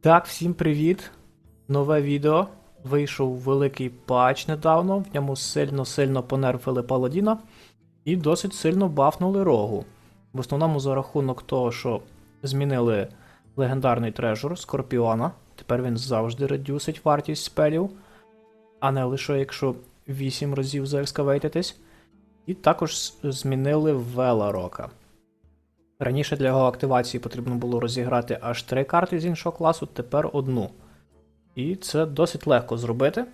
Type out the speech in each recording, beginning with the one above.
Так, всім привіт! Нове відео. Вийшов великий патч недавно, в ньому сильно-сильно понерфили паладіна і досить сильно бафнули рогу. В основному за рахунок того, що змінили легендарний трежур Скорпіона. Тепер він завжди редюсить вартість спелів, а не лише якщо 8 разів заекскавейтитись. І також змінили Веларока. Раніше для його активації потрібно було розіграти аж три карти з іншого класу, тепер одну. І це досить легко зробити.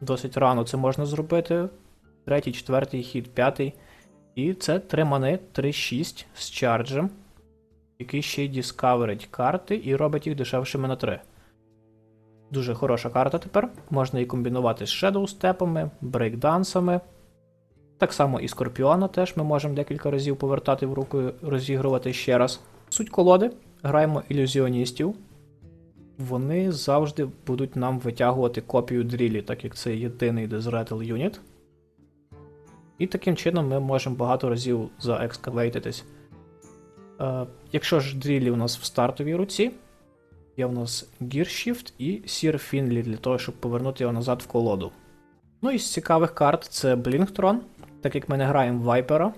Досить рано це можна зробити. Третій, четвертий хід, п'ятий. І це 3 мани 3-6 з чарджем, який ще й діскаверить карти і робить їх дешевшими на 3. Дуже хороша карта тепер. Можна її комбінувати з Shadow степами, брейкдансами. Так само і Скорпіона теж ми можемо декілька разів повертати в руку розігрувати ще раз. Суть колоди. Граємо ілюзіоністів. Вони завжди будуть нам витягувати копію дрілі, так як це єдиний дезретел юніт. І таким чином ми можемо багато разів заекскавейтитись. Е, якщо ж дрілі у нас в стартовій руці, є у нас Gear Shift і Sir Finley для того, щоб повернути його назад в колоду. Ну і з цікавих карт це Блінктрон. Так як ми не граємо Вайпера,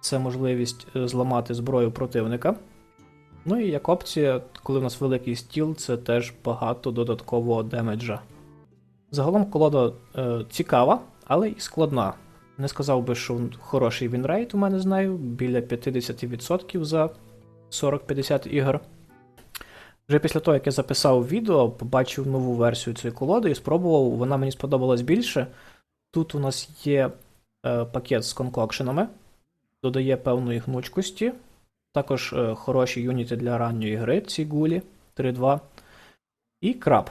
це можливість е, зламати зброю противника. Ну і як опція, коли у нас великий стіл, це теж багато додаткового демеджа. Загалом колода е, цікава, але і складна. Не сказав би, що хороший вінрейт у мене з нею, біля 50% за 40-50 ігор. Вже після того, як я записав відео, побачив нову версію цієї колоди і спробував, вона мені сподобалась більше. Тут у нас є пакет з конкокшенами, додає певної гнучкості. Також е, хороші юніти для ранньої гри, ці гулі 3-2. І краб.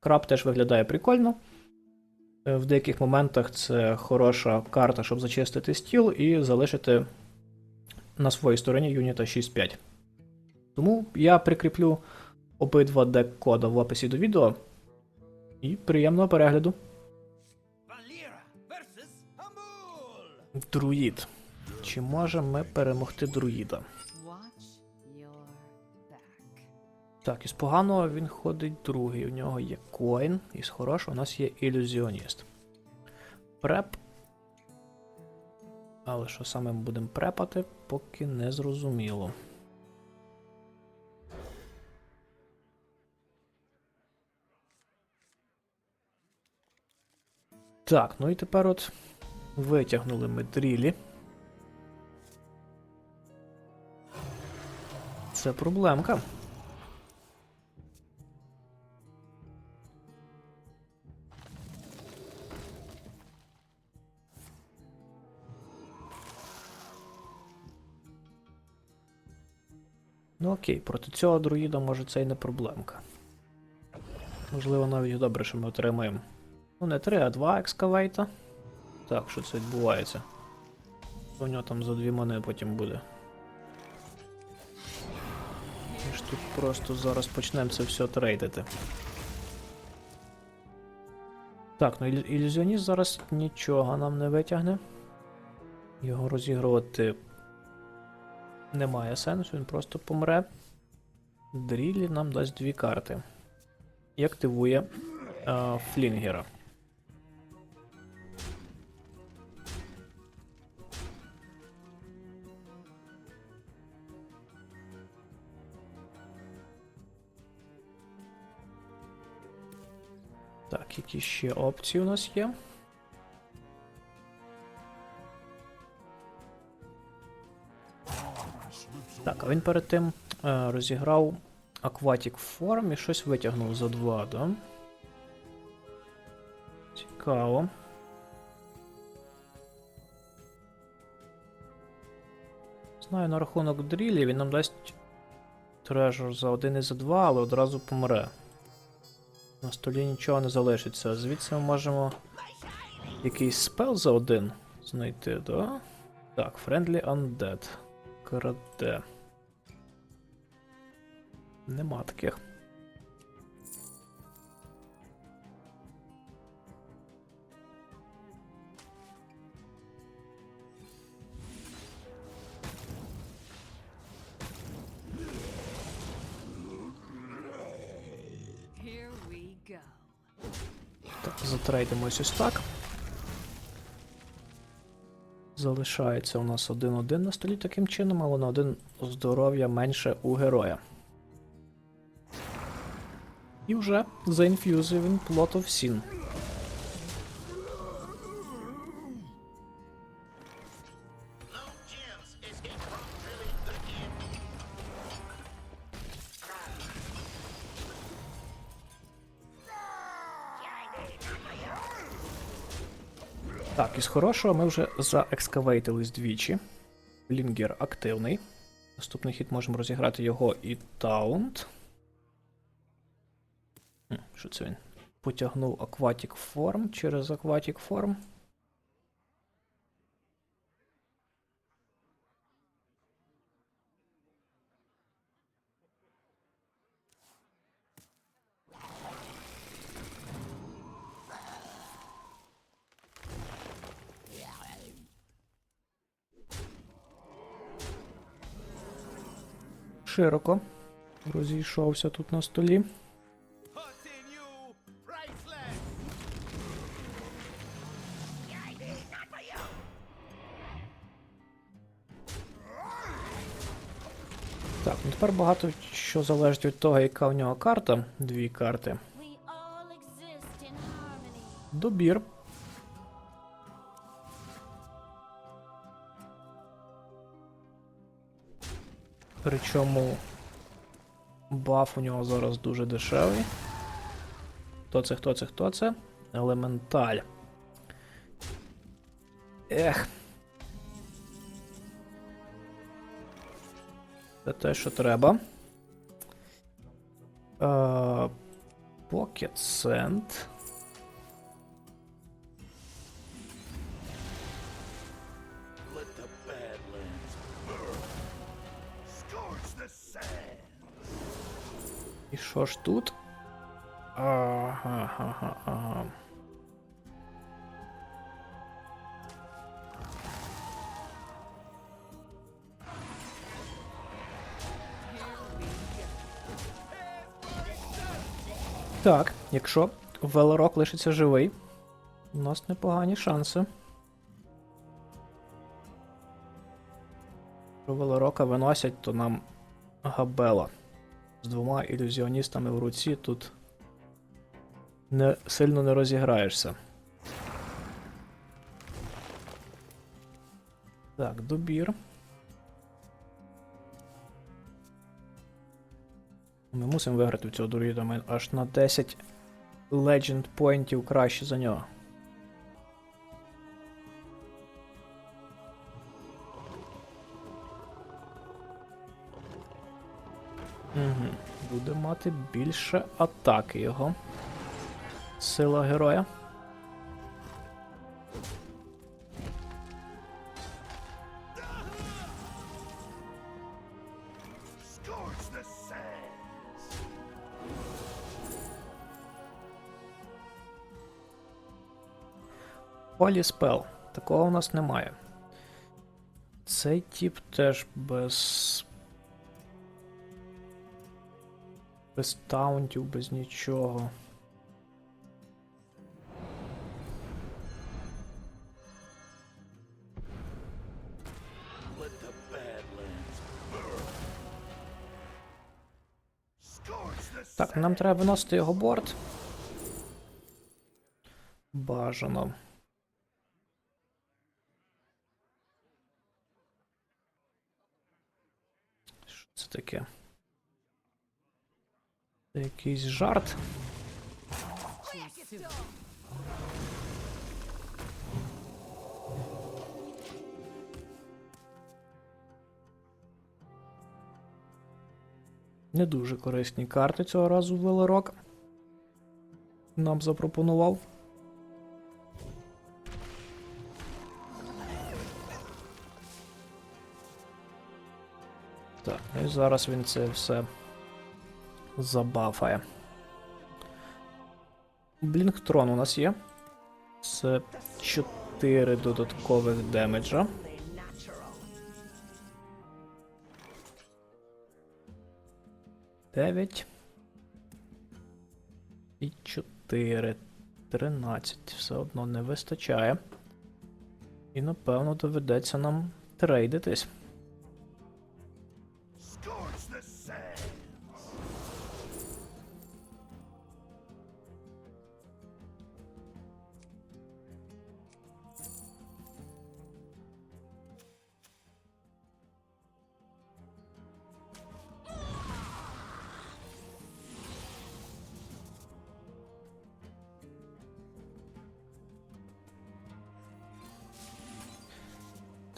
Краб теж виглядає прикольно. Е, В деяких моментах це хороша карта, щоб зачистити стіл і залишити на своїй стороні юніта 6-5. Тому я прикріплю обидва дек-кода в описі до відео. І приємного перегляду. Друїд. Чи можемо ми перемогти друїда? Так, із поганого він ходить другий. У нього є коін, із хорошого у нас є ілюзіоніст. Преп. Але що саме ми будемо препати, поки не зрозуміло. Так, ну і тепер от витягнули ми дрілі. Це проблемка. Ну окей, проти цього друїда може це і не проблемка. Можливо, навіть добре, що ми отримаємо. Ну, не 3, а 2 екскавейта. Так, що це відбувається? У нього там за дві мани потім буде. Ми ж тут просто зараз почнемо це все трейдити. Так, ну ілю- ілюзіоніст зараз нічого нам не витягне. Його розігрувати немає сенсу, він просто помре. Дрілі нам дасть дві карти. І активує е, Флінгера. Так, які ще опції у нас є? Так, а він перед тим е, розіграв Aquatic Form і щось витягнув за два, да? Цікаво. Знаю на рахунок дрілі, він нам дасть трежор за один і за два, але одразу помре. На столі нічого не залишиться. Звідси ми можемо якийсь спел за один знайти, да? Так, Friendly Undead. Краде. Нема таких. Так, затрейдимось ось так. Залишається у нас 1-1 на столі таким чином, але на один здоров'я менше у героя. І вже заінфюзив він плотов of Так, із хорошого ми вже заекскавейтились двічі. Лінгер активний. Наступний хід можемо розіграти його і таунт. Що це він? Потягнув Aquatic Form через Aquatic Form. Широко розійшовся тут на столі. Так, ну тепер багато що залежить від того, яка в нього карта. Дві карти. Добір. Причому баф у нього зараз дуже дешевий. Хто це, хто це, хто це? Елементаль. Ех. Це те, що треба. Е, Pocket Sand. Що ж тут? Ага, ага, ага. Так, якщо Велорок лишиться живий, у нас непогані шанси. Якщо Велорока виносять, то нам Габела з двома ілюзіоністами в руці тут не сильно не розіграєшся. Так, добір. Ми мусимо виграти в цього друїда. Аж на 10 Legend поінтів краще за нього. Буде більше атаки його. Сила героя. Полі спел. Такого у нас немає. Цей тип теж без. Без таунтів, без нічого. Так, нам треба виносити його борт. Бажано. Що це таке? Це якийсь жарт. Не дуже корисні карти цього разу Велорок. Нам запропонував. Так, ну і зараз він це все забафає. Блінктрон у нас є. Це 4 додаткових демеджа. Дев'ять. І 4. 13. Все одно не вистачає. І напевно доведеться нам трейдитись.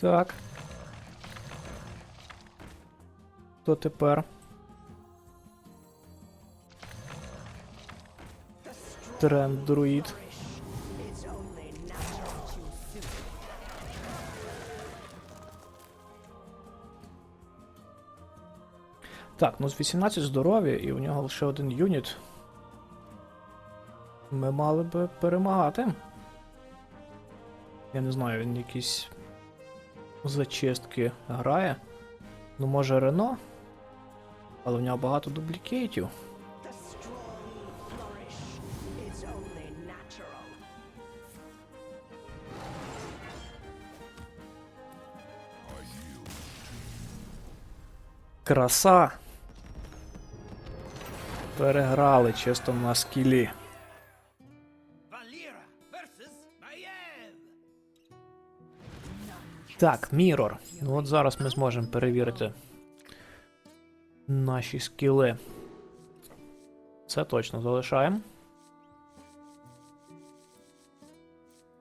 Так. Хто тепер? Тренд друїд. Так, ну з 18 здоров'я і у нього лише один юніт. Ми мали би перемагати. Я не знаю, він якісь зачистки грає. Ну, може Рено? Але в нього багато дублікейтів. Краса! Переграли чисто на скілі. Так, Мірор. Ну от зараз ми зможемо перевірити наші скіли. Це точно залишаємо.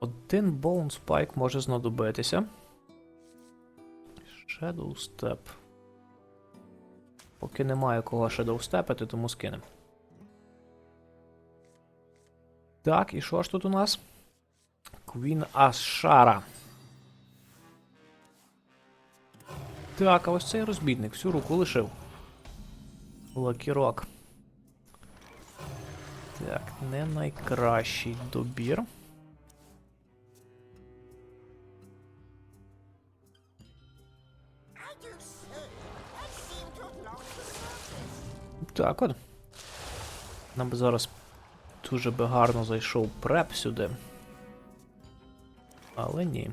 Один Bone Spike може знадобитися. Shadow Step. Поки немає кого Shadow степити, тому скинемо. Так, і що ж тут у нас? Queen Ashara. Так, а ось цей розбійник всю руку лишив. Лакірок. Так, не найкращий добір. Так от. Нам би зараз дуже би гарно зайшов преп сюди. Але ні.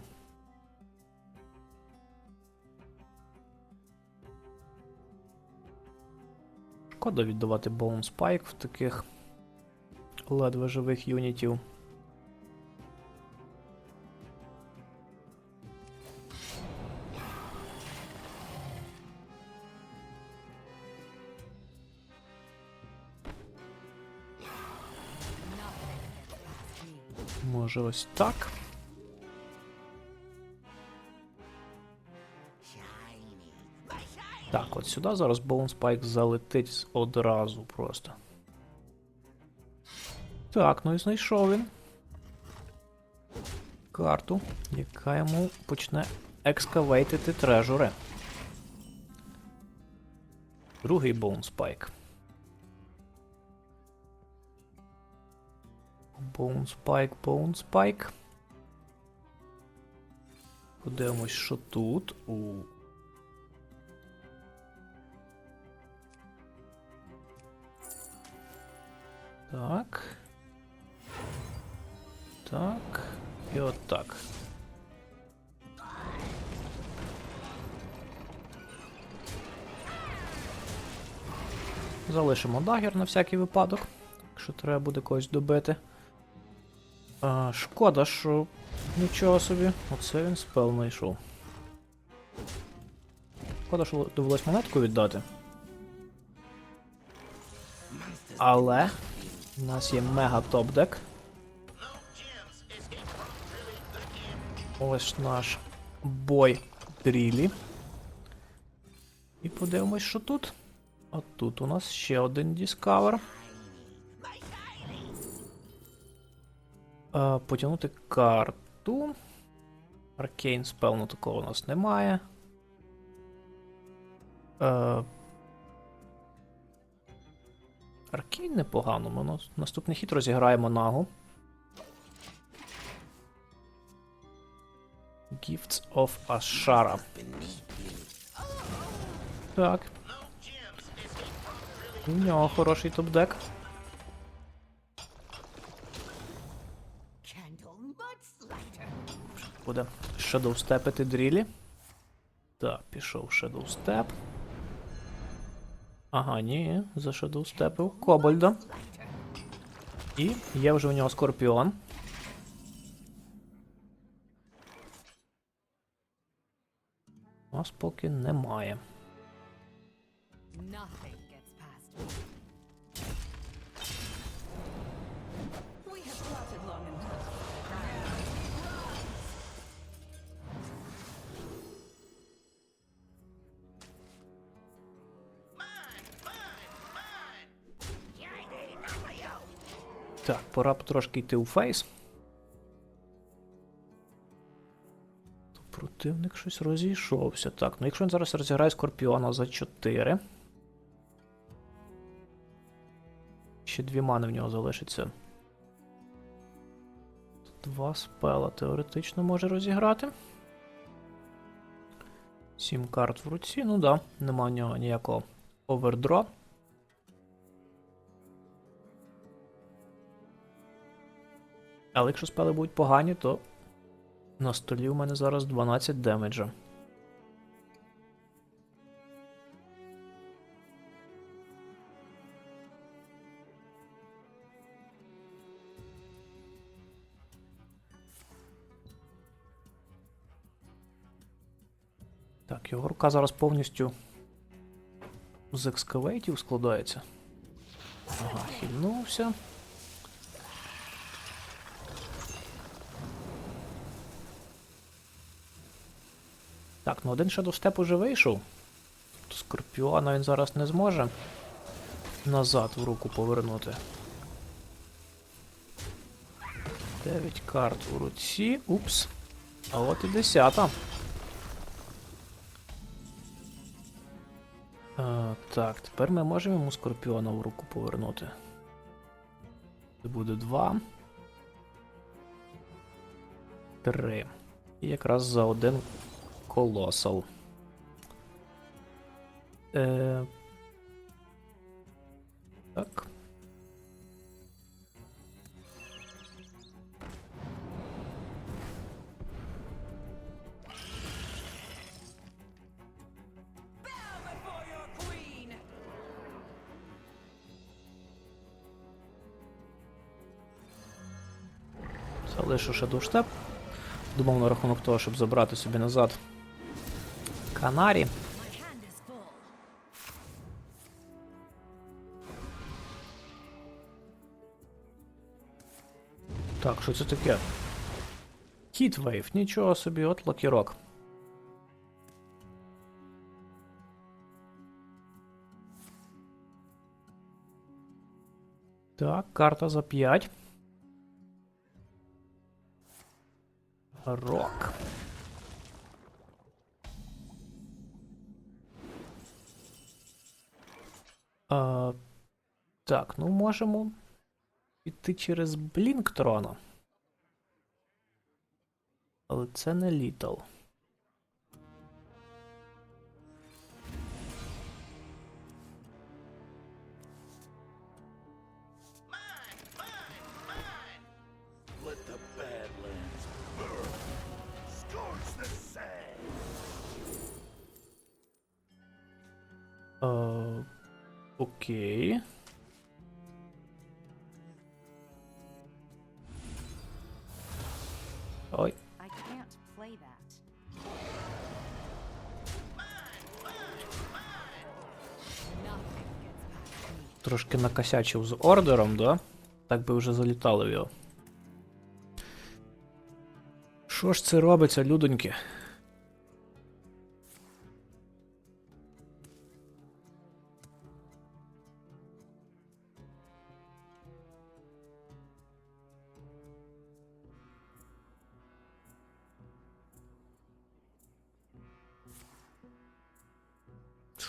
Шкода віддавати Bone Spike в таких ледве живих юнітів. Може ось так. Так, от сюди зараз Bone Spike залетить одразу просто. Так, ну і знайшов він. Карту, яка йому почне екскавейтити трежури. Другий Spike, Bone Spike. Подивимось, що тут. У. Так. Так. І от так. Залишимо дагер на всякий випадок, якщо треба буде когось добити. А, шкода, що нічого собі. Оце він спел знайшов. Шкода, що довелось монетку віддати. Але у нас є мега топ-дек. Ось наш бой дрілі. І подивимось, що тут. А тут у нас ще один Discover. Е, потягнути карту. Аркейн спелну такого у нас немає. Е, Аркій непогано, ми наступний хід розіграємо нагу. Gifts of Ashara. Так. У нього хороший топ-дек. Буде шедоустепити дрілі. Так, пішов шедоустеп. Ага, ні, за шедоустепив Кобальда. І є вже у нього скорпіон. У нас поки немає. Так, пора потрошки йти у фейс. То Противник щось розійшовся. Так, ну якщо він зараз розіграє Скорпіона за 4. Ще дві мани в нього залишиться. Два спела теоретично може розіграти. Сім карт в руці, ну да, нема в нього ніякого овердро. Але якщо спели будуть погані, то на столі у мене зараз 12 демеджа. Так, його рука зараз повністю з екскавейтів складається. Ага, хильнувся. Так, ну один Step уже вийшов. Скорпіона він зараз не зможе назад в руку повернути. 9 карт у руці. Упс. А от і 10. А, так, тепер ми можемо йому Скорпіона в руку повернути. Це буде 2. 3. І якраз за один Колосал. Е... Так. Залишу ще душтеп. Думав на рахунок того, щоб забрати собі назад Канарі. My hand is full. Так, що це таке? Хітвейв, нічого собі, от лакірок. Так, карта за 5. Рок. А, так, ну можемо піти через Блінктрона. Але це не літал. Let окей. Ой, трошки накосячив з ордером, да? Так би вже залітали в його. Що ж це робиться, людоньки?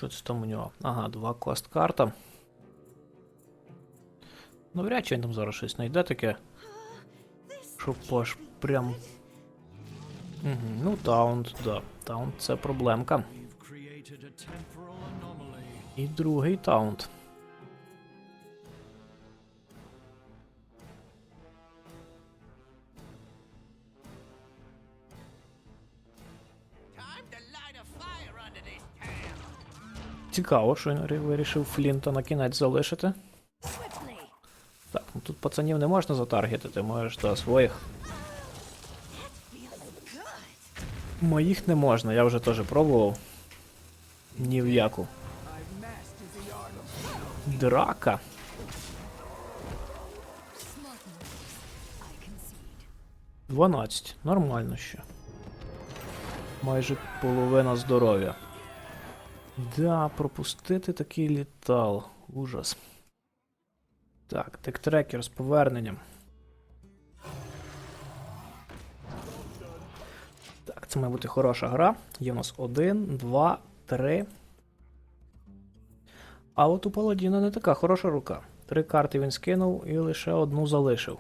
Що це там у нього? Ага, два кост карта. Ну, вряд чи він там зараз щось знайде таке. Щоб аж прям. Угу, ну, таунт, да. Таунт це проблемка. І другий таунт. Цікаво, що він вирішив Флінта на кінець залишити. Так, ну тут пацанів не можна затаргетити, можеш до своїх. Моїх не можна, я вже теж пробував. Ні в яку. Драка. 12. Нормально ще. Майже половина здоров'я. Да, пропустити такий літал. Ужас. Так, тектрекер з поверненням. Так, це має бути хороша гра. Є у нас 1, 2, 3. А от у Паладіна не така хороша рука. Три карти він скинув і лише одну залишив.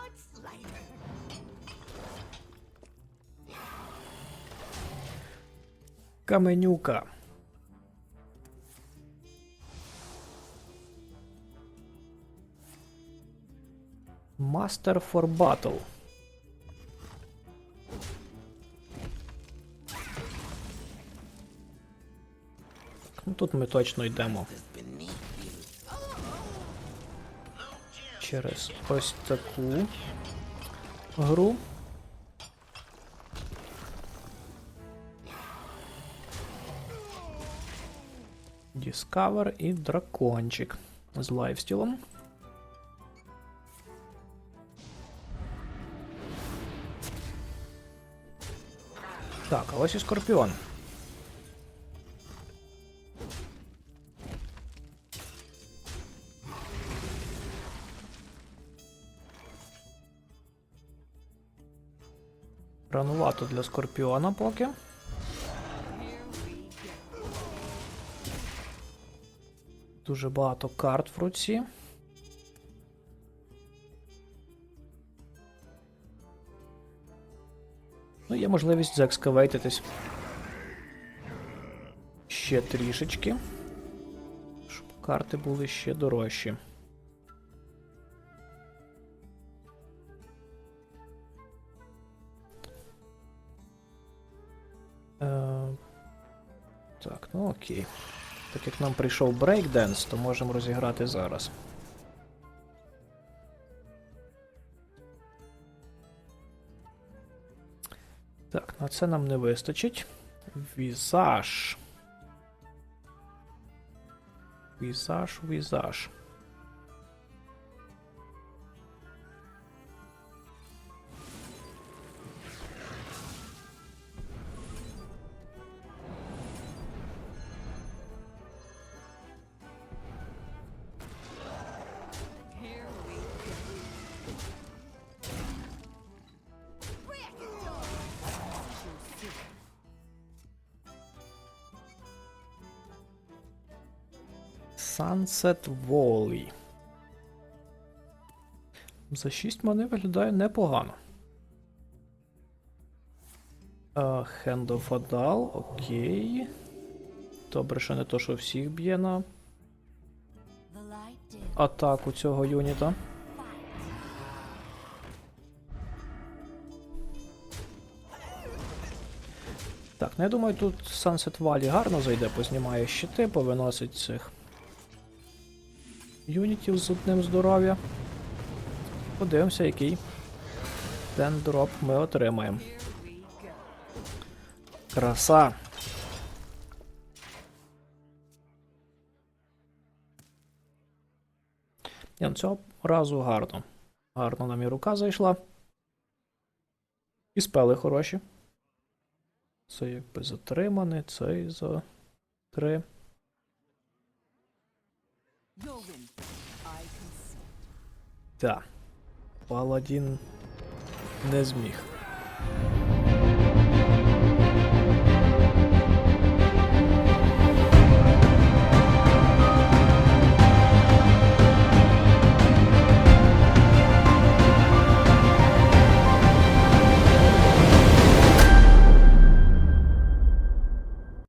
But lighter. Каменюка. Master for Battle. Ну тут ми точно йдемо. Через ось таку гру. Discover і дракончик з лайфстілом. Так, а ось і скорпіон. Ранувато для скорпіона поки. Дуже багато карт в руці. Ну, є можливість заекскавейтитись ще трішечки. Щоб карти були ще дорожчі. Так, ну окей. Так як нам прийшов брейкденс, то можемо розіграти зараз. Так, на це нам не вистачить. Візаж. Візаж, візаж. Sunset Valley. За 6 мани виглядає непогано. Е, Hand of Adal, окей. Добре, що не то, що всіх б'є на атаку цього юніта. Так, ну я думаю, тут Sunset Valley гарно зайде, познімає щити, повиносить цих юнітів з одним здоров'я. Подивимося, який дендроп ми отримаємо. Краса! Ні, ну цього разу гарно. Гарно нам і рука зайшла. І спели хороші. Це якби затриманий, цей за три. Так. Паладін не зміг.